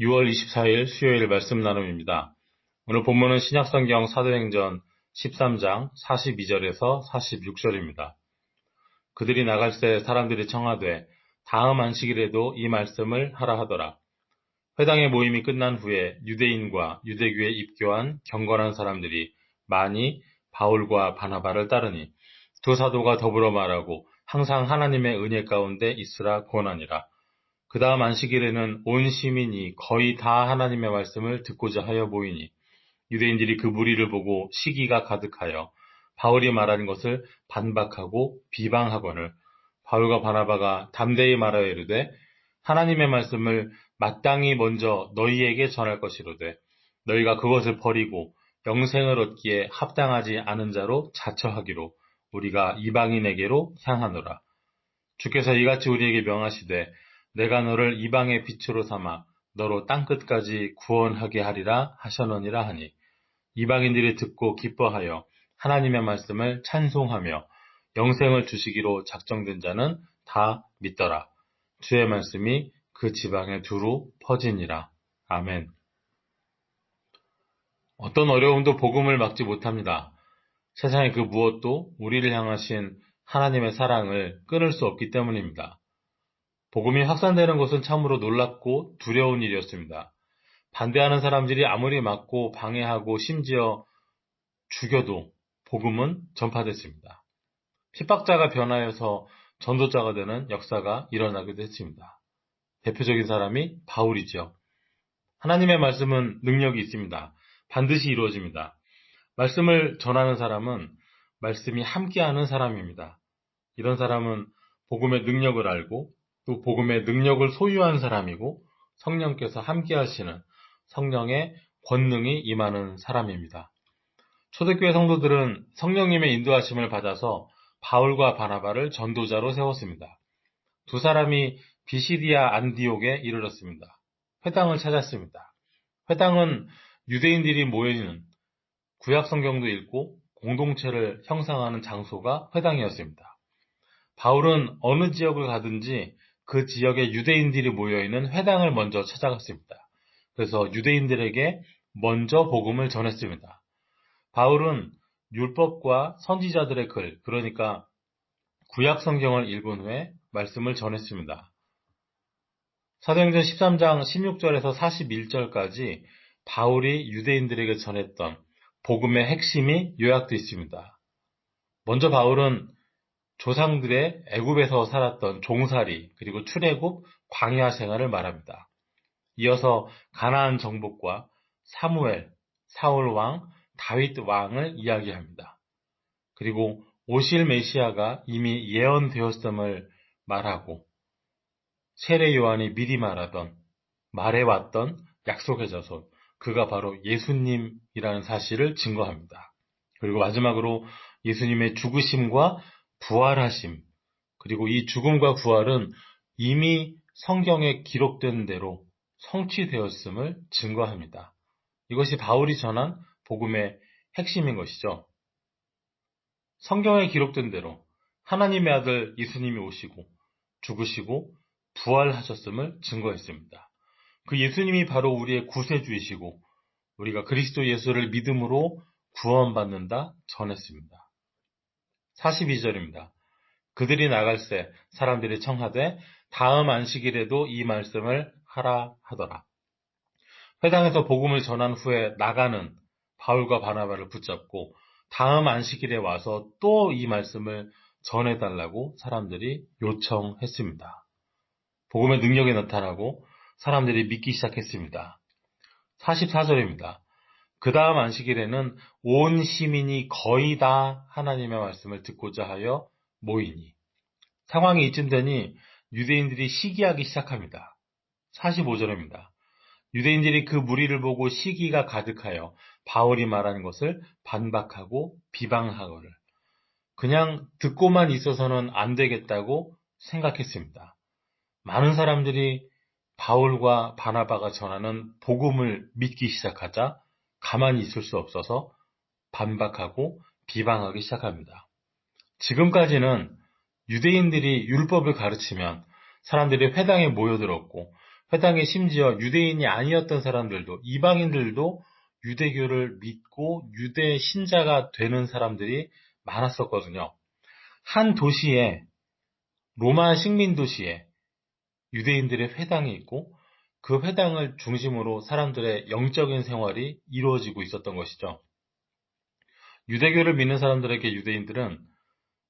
6월 24일 수요일 말씀 나눔입니다. 오늘 본문은 신약성경 사도행전 13장 42절에서 46절입니다. 그들이 나갈 때 사람들이 청하되 다음 안식일에도 이 말씀을 하라 하더라. 회당의 모임이 끝난 후에 유대인과 유대교에 입교한 경건한 사람들이 많이 바울과 바나바를 따르니 두 사도가 더불어 말하고 항상 하나님의 은혜 가운데 있으라 권하니라. 그 다음 안식일에는 온 시민이 거의 다 하나님의 말씀을 듣고자 하여 모이니 유대인들이 그 무리를 보고 시기가 가득하여 바울이 말하는 것을 반박하고 비방하거늘 바울과 바나바가 담대히 말하여 이르되 하나님의 말씀을 마땅히 먼저 너희에게 전할 것이로되 너희가 그것을 버리고 영생을 얻기에 합당하지 않은 자로 자처하기로 우리가 이방인에게로 향하노라. 주께서 이같이 우리에게 명하시되 내가 너를 이방의 빛으로 삼아 너로 땅끝까지 구원하게 하리라 하셨느니라 하니 이방인들이 듣고 기뻐하여 하나님의 말씀을 찬송하며 영생을 주시기로 작정된 자는 다 믿더라. 주의 말씀이 그 지방에 두루 퍼지니라. 아멘. 어떤 어려움도 복음을 막지 못합니다. 세상의 그 무엇도 우리를 향하신 하나님의 사랑을 끊을 수 없기 때문입니다. 복음이 확산되는 것은 참으로 놀랍고 두려운 일이었습니다. 반대하는 사람들이 아무리 막고 방해하고 심지어 죽여도 복음은 전파됐습니다. 핍박자가 변하여서 전도자가 되는 역사가 일어나기도 했습니다. 대표적인 사람이 바울이죠. 하나님의 말씀은 능력이 있습니다. 반드시 이루어집니다. 말씀을 전하는 사람은 말씀이 함께하는 사람입니다. 이런 사람은 복음의 능력을 알고 또 복음의 능력을 소유한 사람이고 성령께서 함께 하시는 성령의 권능이 임하는 사람입니다. 초대교회 성도들은 성령님의 인도하심을 받아서 바울과 바나바를 전도자로 세웠습니다. 두 사람이 비시디아 안디옥에 이르렀습니다. 회당을 찾았습니다. 회당은 유대인들이 모여있는 구약 성경도 읽고 공동체를 형성하는 장소가 회당이었습니다. 바울은 어느 지역을 가든지 그 지역에 유대인들이 모여있는 회당을 먼저 찾아갔습니다. 그래서 유대인들에게 먼저 복음을 전했습니다. 바울은 율법과 선지자들의 글, 그러니까 구약 성경을 읽은 후에 말씀을 전했습니다. 사도행전 13장 16절에서 41절까지 바울이 유대인들에게 전했던 복음의 핵심이 요약되어 있습니다. 먼저 바울은 조상들의 애굽에서 살았던 종살이 그리고 출애굽 광야 생활을 말합니다. 이어서 가나안 정복과 사무엘, 사울 왕, 다윗 왕을 이야기합니다. 그리고 오실 메시아가 이미 예언되었음을 말하고 세례 요한이 미리 말하던 말해왔던 약속의 자손 그가 바로 예수님이라는 사실을 증거합니다. 그리고 마지막으로 예수님의 죽으심과 부활하심, 그리고 이 죽음과 부활은 이미 성경에 기록된 대로 성취되었음을 증거합니다. 이것이 바울이 전한 복음의 핵심인 것이죠. 성경에 기록된 대로 하나님의 아들 예수님이 오시고 죽으시고 부활하셨음을 증거했습니다. 그 예수님이 바로 우리의 구세주이시고 우리가 그리스도 예수를 믿음으로 구원받는다 전했습니다. 42절입니다. 그들이 나갈새 사람들이 청하되 다음 안식일에도 이 말씀을 하라 하더라. 회당에서 복음을 전한 후에 나가는 바울과 바나바를 붙잡고 다음 안식일에 와서 또 이 말씀을 전해달라고 사람들이 요청했습니다. 복음의 능력이 나타나고 사람들이 믿기 시작했습니다. 44절입니다. 그 다음 안식일에는 온 시민이 거의 다 하나님의 말씀을 듣고자 하여 모이니 상황이 이쯤 되니 유대인들이 시기하기 시작합니다. 45절입니다. 유대인들이 그 무리를 보고 시기가 가득하여 바울이 말하는 것을 반박하고 비방하거를 그냥 듣고만 있어서는 안 되겠다고 생각했습니다. 많은 사람들이 바울과 바나바가 전하는 복음을 믿기 시작하자 가만히 있을 수 없어서 반박하고 비방하기 시작합니다. 지금까지는 유대인들이 율법을 가르치면 사람들이 회당에 모여들었고 회당에 심지어 유대인이 아니었던 사람들도 이방인들도 유대교를 믿고 유대 신자가 되는 사람들이 많았었거든요. 한 도시에 로마 식민 도시에 유대인들의 회당이 있고 그 회당을 중심으로 사람들의 영적인 생활이 이루어지고 있었던 것이죠. 유대교를 믿는 사람들에게 유대인들은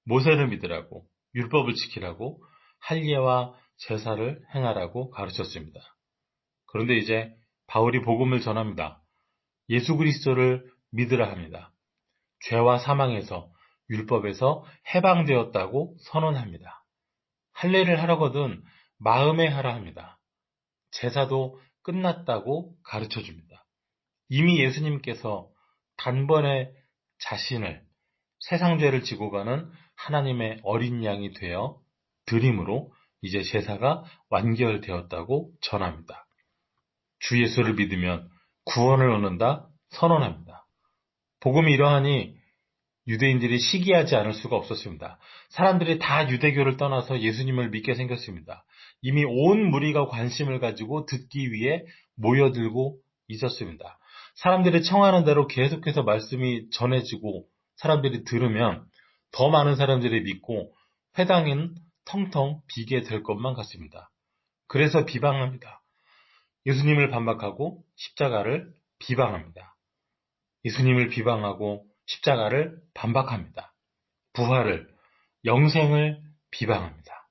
모세를 믿으라고 율법을 지키라고 할례와 제사를 행하라고 가르쳤습니다. 그런데 이제 바울이 복음을 전합니다. 예수 그리스도를 믿으라 합니다. 죄와 사망에서 율법에서 해방되었다고 선언합니다. 할례를 하라거든 마음에 하라 합니다. 제사도 끝났다고 가르쳐 줍니다. 이미 예수님께서 단번에 자신을 세상 죄를 지고 가는 하나님의 어린 양이 되어 드림으로 이제 제사가 완결되었다고 전합니다. 주 예수를 믿으면 구원을 얻는다 선언합니다. 복음이 이러하니 유대인들이 시기하지 않을 수가 없었습니다. 사람들이 다 유대교를 떠나서 예수님을 믿게 생겼습니다. 이미 온 무리가 관심을 가지고 듣기 위해 모여들고 있었습니다. 사람들이 청하는 대로 계속해서 말씀이 전해지고 사람들이 들으면 더 많은 사람들이 믿고 회당은 텅텅 비게 될 것만 같습니다. 그래서 비방합니다. 예수님을 반박하고 십자가를 비방합니다. 예수님을 비방하고 십자가를 반박합니다. 부활을, 영생을 비방합니다.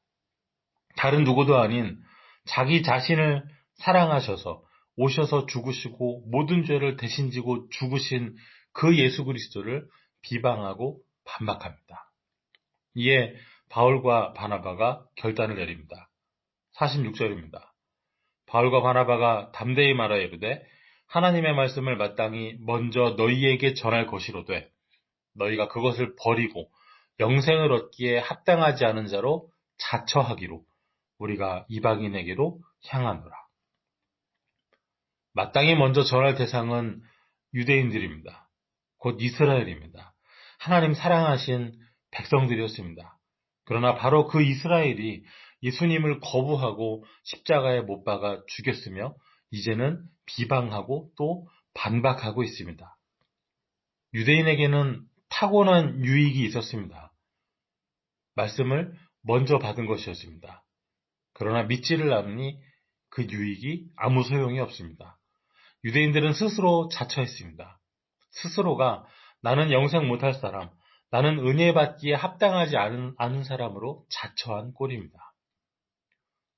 다른 누구도 아닌 자기 자신을 사랑하셔서 오셔서 죽으시고 모든 죄를 대신 지고 죽으신 그 예수 그리스도를 비방하고 반박합니다. 이에 바울과 바나바가 결단을 내립니다. 46절입니다. 바울과 바나바가 담대히 말하여 이르되 하나님의 말씀을 마땅히 먼저 너희에게 전할 것이로되 너희가 그것을 버리고 영생을 얻기에 합당하지 않은 자로 자처하기로 우리가 이방인에게로 향하노라. 마땅히 먼저 전할 대상은 유대인들입니다. 곧 이스라엘입니다. 하나님 사랑하신 백성들이었습니다. 그러나 바로 그 이스라엘이 예수님을 거부하고 십자가에 못 박아 죽였으며 이제는 비방하고 또 반박하고 있습니다. 유대인에게는 타고난 유익이 있었습니다. 말씀을 먼저 받은 것이었습니다. 그러나 믿지를 않으니 그 유익이 아무 소용이 없습니다. 유대인들은 스스로 자처했습니다. 스스로가 나는 영생 못할 사람, 나는 은혜 받기에 합당하지 않은, 않은 사람으로 자처한 꼴입니다.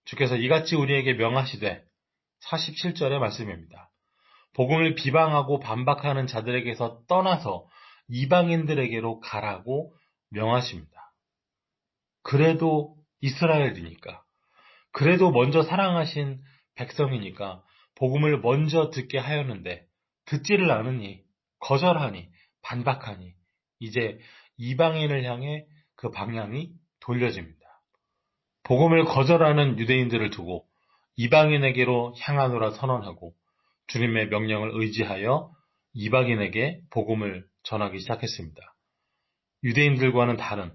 주께서 이같이 우리에게 명하시되 47절의 말씀입니다. 복음을 비방하고 반박하는 자들에게서 떠나서 이방인들에게로 가라고 명하십니다. 그래도 이스라엘이니까, 그래도 먼저 사랑하신 백성이니까 복음을 먼저 듣게 하였는데 듣지를 않으니 거절하니 반박하니 이제 이방인을 향해 그 방향이 돌려집니다. 복음을 거절하는 유대인들을 두고 이방인에게로 향하노라 선언하고 주님의 명령을 의지하여 이방인에게 복음을 전하기 시작했습니다. 유대인들과는 다른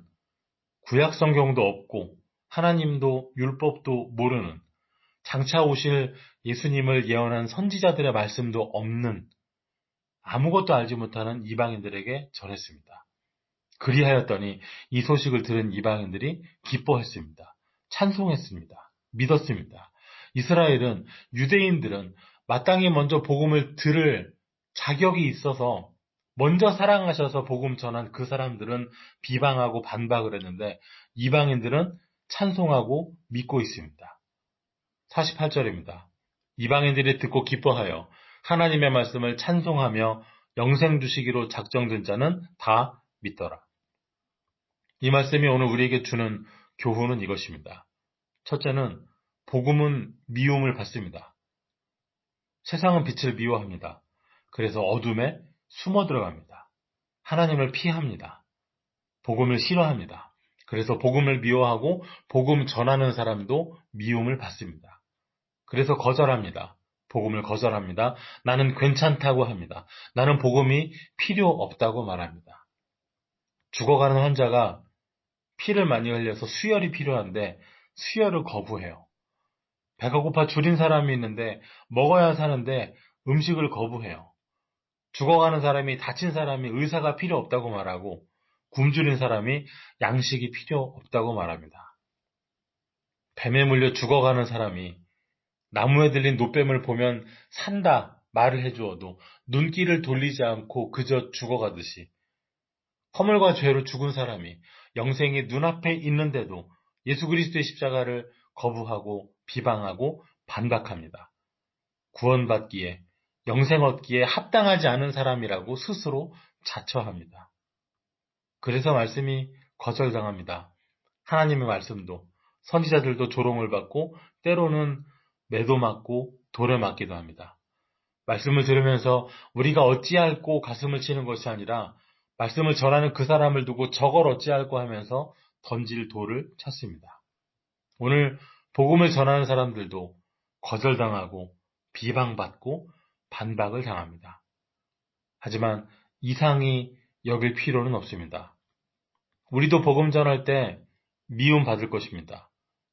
구약 성경도 없고 하나님도 율법도 모르는 장차 오실 예수님을 예언한 선지자들의 말씀도 없는 아무것도 알지 못하는 이방인들에게 전했습니다. 그리하였더니 이 소식을 들은 이방인들이 기뻐했습니다. 찬송했습니다. 믿었습니다. 이스라엘은 유대인들은 마땅히 먼저 복음을 들을 자격이 있어서 먼저 사랑하셔서 복음 전한 그 사람들은 비방하고 반박을 했는데 이방인들은 찬송하고 믿고 있습니다. 48절입니다. 이방인들이 듣고 기뻐하여 하나님의 말씀을 찬송하며 영생 주시기로 작정된 자는 다 믿더라. 이 말씀이 오늘 우리에게 주는 교훈은 이것입니다. 첫째는 복음은 미움을 받습니다. 세상은 빛을 미워합니다. 그래서 어둠에 숨어 들어갑니다. 하나님을 피합니다. 복음을 싫어합니다. 그래서 복음을 미워하고 복음 전하는 사람도 미움을 받습니다. 그래서 거절합니다. 복음을 거절합니다. 나는 괜찮다고 합니다. 나는 복음이 필요 없다고 말합니다. 죽어가는 환자가 피를 많이 흘려서 수혈이 필요한데 수혈을 거부해요. 배가 고파 줄인 사람이 있는데 먹어야 사는데 음식을 거부해요. 죽어가는 사람이 다친 사람이 의사가 필요 없다고 말하고 굶주린 사람이 양식이 필요 없다고 말합니다. 뱀에 물려 죽어가는 사람이 나무에 들린 노뱀을 보면 산다 말을 해주어도 눈길을 돌리지 않고 그저 죽어가듯이 허물과 죄로 죽은 사람이 영생이 눈앞에 있는데도 예수 그리스도의 십자가를 거부하고 비방하고 반박합니다. 구원받기에 영생 얻기에 합당하지 않은 사람이라고 스스로 자처합니다. 그래서 말씀이 거절당합니다. 하나님의 말씀도 선지자들도 조롱을 받고 때로는 매도 맞고 돌에 맞기도 합니다. 말씀을 들으면서 우리가 어찌할꼬 가슴을 치는 것이 아니라 말씀을 전하는 그 사람을 두고 저걸 어찌할꼬 하면서 던질 돌을 찾습니다. 오늘 복음을 전하는 사람들도 거절당하고 비방받고 반박을 당합니다. 하지만 이상이 여길 필요는 없습니다. 우리도 복음 전할 때 미움 받을 것입니다.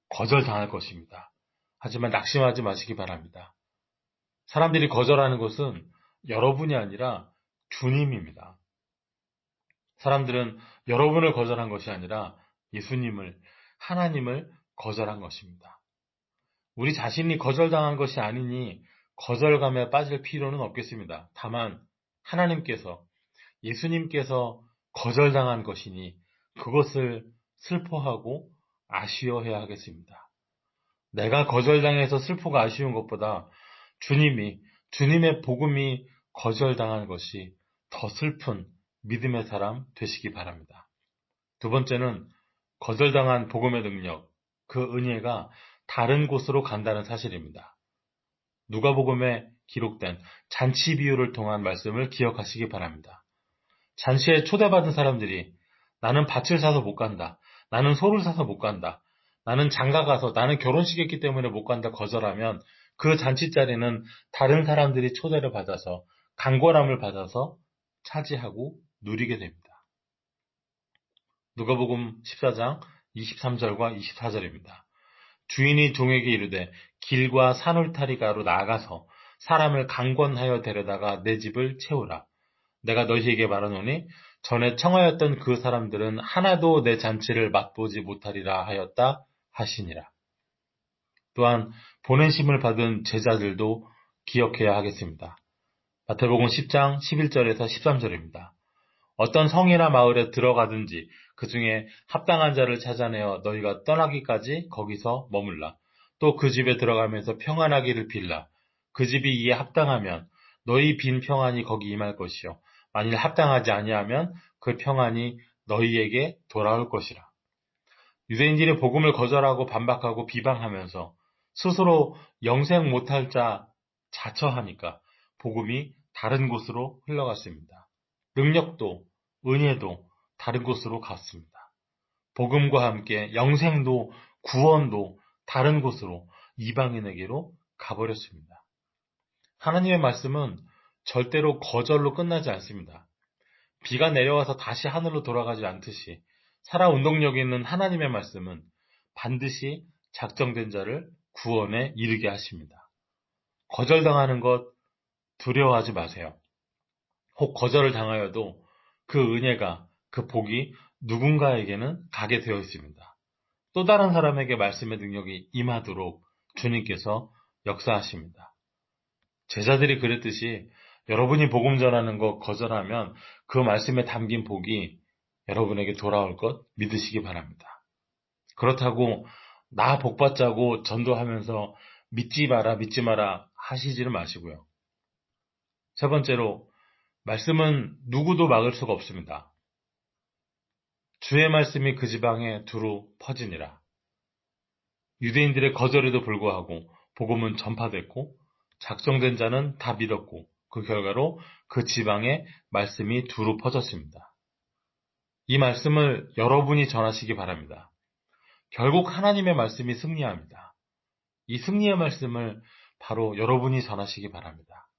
거절 당할 것입니다. 하지만 낙심하지 마시기 바랍니다. 사람들이 거절하는 것은 여러분이 아니라 주님입니다. 사람들은 여러분을 거절한 것이 아니라 예수님을, 하나님을 거절한 것입니다. 우리 자신이 거절당한 것이 아니니 거절감에 빠질 필요는 없겠습니다. 다만 하나님께서 예수님께서 거절당한 것이니 그것을 슬퍼하고 아쉬워해야 하겠습니다. 내가 거절당해서 슬프고 아쉬운 것보다 주님이 주님의 복음이 거절당한 것이 더 슬픈 믿음의 사람 되시기 바랍니다. 두 번째는 거절당한 복음의 능력, 그 은혜가 다른 곳으로 간다는 사실입니다. 누가복음에 기록된 잔치 비유를 통한 말씀을 기억하시기 바랍니다. 잔치에 초대받은 사람들이 나는 밭을 사서 못 간다. 나는 소를 사서 못 간다. 나는 장가 가서 나는 결혼식 했기 때문에 못 간다 거절하면 그 잔치 자리는 다른 사람들이 초대를 받아서 강권함을 받아서 차지하고 누리게 됩니다. 누가복음 14장 23절과 24절입니다. 주인이 종에게 이르되 길과 산울타리가로 나가서 사람을 강권하여 데려다가 내 집을 채우라. 내가 너희에게 말하노니 전에 청하였던 그 사람들은 하나도 내 잔치를 맛보지 못하리라 하였다 하시니라. 또한 보낸심을 받은 제자들도 기억해야 하겠습니다. 마태복음 10장 11절에서 13절입니다. 어떤 성이나 마을에 들어가든지 그 중에 합당한 자를 찾아내어 너희가 떠나기까지 거기서 머물라. 또 그 집에 들어가면서 평안하기를 빌라. 그 집이 이에 합당하면 너희 빈 평안이 거기 임할 것이요. 만일 합당하지 아니하면 그 평안이 너희에게 돌아올 것이라. 유대인들이 복음을 거절하고 반박하고 비방하면서 스스로 영생 못할 자 자처하니까 복음이 다른 곳으로 흘러갔습니다. 능력도 은혜도 다른 곳으로 갔습니다. 복음과 함께 영생도 구원도 다른 곳으로 이방인에게로 가버렸습니다. 하나님의 말씀은 절대로 거절로 끝나지 않습니다. 비가 내려와서 다시 하늘로 돌아가지 않듯이 살아 운동력 있는 하나님의 말씀은 반드시 작정된 자를 구원에 이르게 하십니다. 거절당하는 것 두려워하지 마세요. 혹 거절을 당하여도 그 은혜가 그 복이 누군가에게는 가게 되어 있습니다. 또 다른 사람에게 말씀의 능력이 임하도록 주님께서 역사하십니다. 제자들이 그랬듯이 여러분이 복음 전하는 것 거절하면 그 말씀에 담긴 복이 여러분에게 돌아올 것 믿으시기 바랍니다. 그렇다고 나 복받자고 전도하면서 믿지 마라 믿지 마라 하시지는 마시고요. 세 번째로 말씀은 누구도 막을 수가 없습니다. 주의 말씀이 그 지방에 두루 퍼지니라. 유대인들의 거절에도 불구하고 복음은 전파됐고 작정된 자는 다 믿었고 그 결과로 그 지방에 말씀이 두루 퍼졌습니다. 이 말씀을 여러분이 전하시기 바랍니다. 결국 하나님의 말씀이 승리합니다. 이 승리의 말씀을 바로 여러분이 전하시기 바랍니다.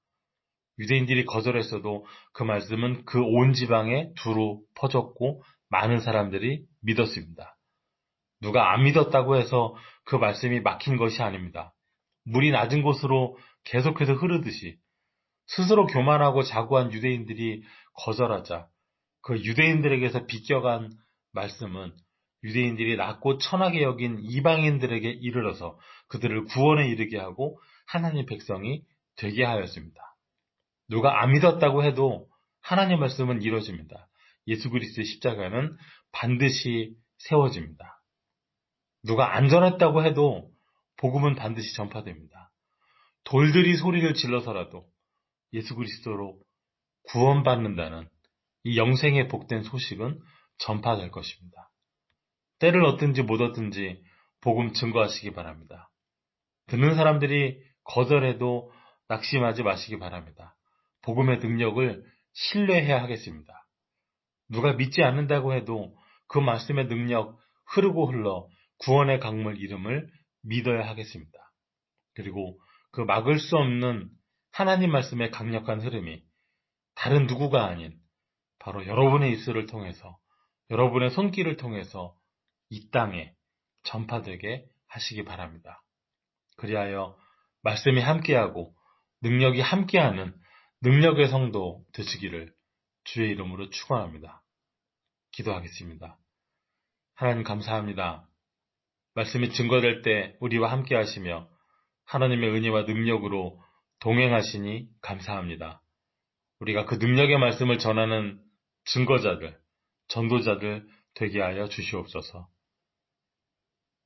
유대인들이 거절했어도 그 말씀은 그 온 지방에 두루 퍼졌고 많은 사람들이 믿었습니다. 누가 안 믿었다고 해서 그 말씀이 막힌 것이 아닙니다. 물이 낮은 곳으로 계속해서 흐르듯이 스스로 교만하고 자고한 유대인들이 거절하자 그 유대인들에게서 비껴간 말씀은 유대인들이 낮고 천하게 여긴 이방인들에게 이르러서 그들을 구원에 이르게 하고 하나님 백성이 되게 하였습니다. 누가 안 믿었다고 해도 하나님 말씀은 이루어집니다. 예수 그리스도의 십자가는 반드시 세워집니다. 누가 안 전했다고 해도 복음은 반드시 전파됩니다. 돌들이 소리를 질러서라도 예수 그리스도로 구원받는다는 이 영생의 복된 소식은 전파될 것입니다. 때를 얻든지 못 얻든지 복음 증거하시기 바랍니다. 듣는 사람들이 거절해도 낙심하지 마시기 바랍니다. 복음의 능력을 신뢰해야 하겠습니다. 누가 믿지 않는다고 해도 그 말씀의 능력 흐르고 흘러 구원의 강물 이름을 믿어야 하겠습니다. 그리고 그 막을 수 없는 하나님 말씀의 강력한 흐름이 다른 누구가 아닌 바로 여러분의 입술을 통해서 여러분의 손길을 통해서 이 땅에 전파되게 하시기 바랍니다. 그리하여 말씀이 함께하고 능력이 함께하는 능력의 성도 되시기를 주의 이름으로 축원합니다. 기도하겠습니다. 하나님 감사합니다. 말씀이 증거될 때 우리와 함께 하시며 하나님의 은혜와 능력으로 동행하시니 감사합니다. 우리가 그 능력의 말씀을 전하는 증거자들, 전도자들 되게 하여 주시옵소서.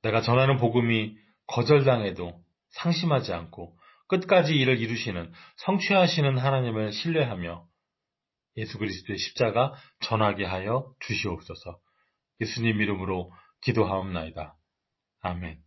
내가 전하는 복음이 거절당해도 상심하지 않고 끝까지 이를 이루시는 성취하시는 하나님을 신뢰하며 예수 그리스도의 십자가 전하게 하여 주시옵소서. 예수님 이름으로 기도하옵나이다. 아멘.